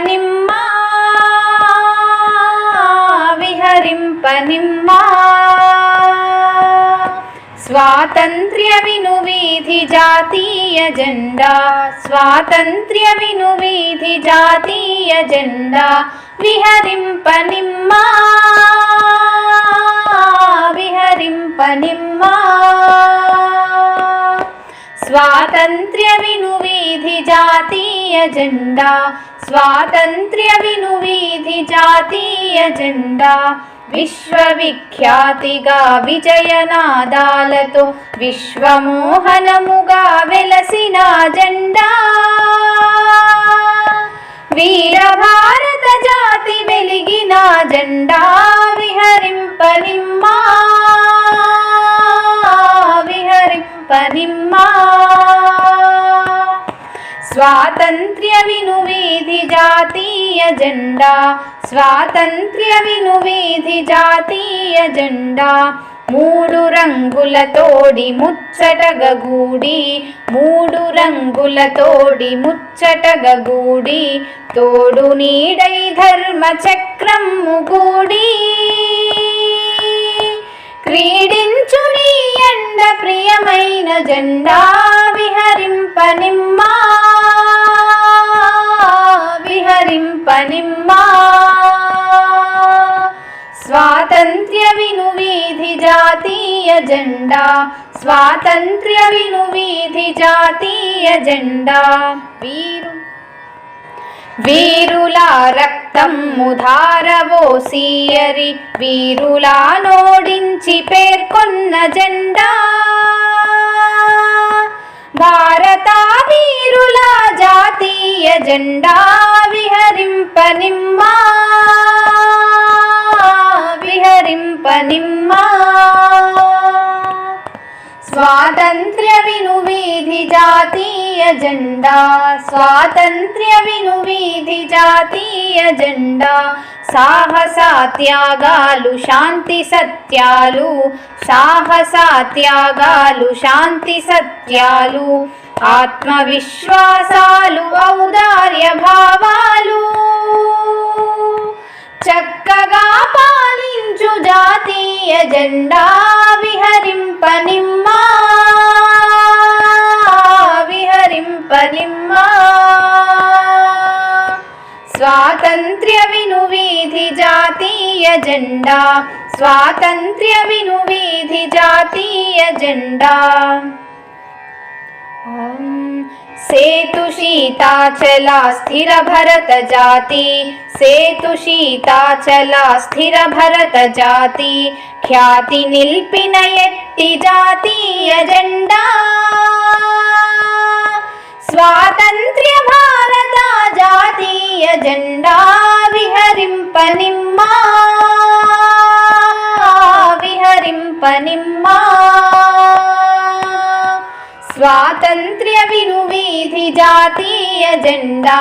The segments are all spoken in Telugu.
విహరింపనిమ్మా విహరింపనిమ్మా. స్వాతంత్ర్య విను వీధి జాతీయ జెండా స్వాతంత్ర్య విను వీధి జాతీయ జెండా విహరింపనిమ్మా. స్వాతంత్ర్య విను వీధి జాతీయ జెండా. స్వాతంత్ర్య విను వీధి జాతీయ జెండా. విశ్వవిఖ్యాతిగా విజయనాదాలతో విశ్వమోహనముగా వెలసిన జెండా. వీర భారత జాతి వెలిగిన జెండా. విహరింపనిమ్మా. విహరింపనిమ్మ. స్వాతంత్ర్య విను వీధి జాతీయ జెండా స్వాతంత్ర్య విను వీధి జాతీయ జెండా మూడు రంగుల తోడి ముచ్చటగ మూడు రంగుల తోడి ముచ్చటగ తోడు నీడై ధర్మ చక్రం గూడి స్వాతంత్ర్య విను వీధి జాతీయ జెండా స్వాతంత్ర్య విను వీధి జాతీయ జెండా వీరు వీరుల రక్తం ముధారవోసీయరి వీరులా నోడించి పేర్కొన్న జెండా. భారత వీరుల జాతీయ జెండా విహరింపనిమ్మా. నిమ్మ. స్వాతంత్ర్య విను వీధి జాతీయ జెండా. స్వాతంత్ర్య విను వీధి జాతీయ జెండా. సాహసాత్యాగాలు శాంతి సత్యాలు. సాహసాత్యాగాలు శాంతి సత్యాలు. ఆత్మవిశ్వాసాలు ఔదార్య భావాలు. చక్కగా పాలి జెండా విహరింపనిమ్మా. విహరింపనిమ్మా. స్వాతంత్ర్య విను వీధి జాతీయ జెండా. స్వాతంత్ర్య విను వీధి జాతీయ జెండా. सेतु सीता चला स्थिर भरत जाती सेतु सीता चला स्थिर भरत जाती ख्याति निल्पिनयतिजातीयजण्डा स्वातन्त्र्यभारता जातीयजण्डा हि हरिम्पनिम्मा స్వాతంత్ర్య విను వీధి జాతీయ జెండా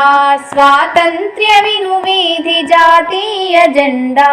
స్వాతంత్ర్య విను వీధి జాతీయ జెండా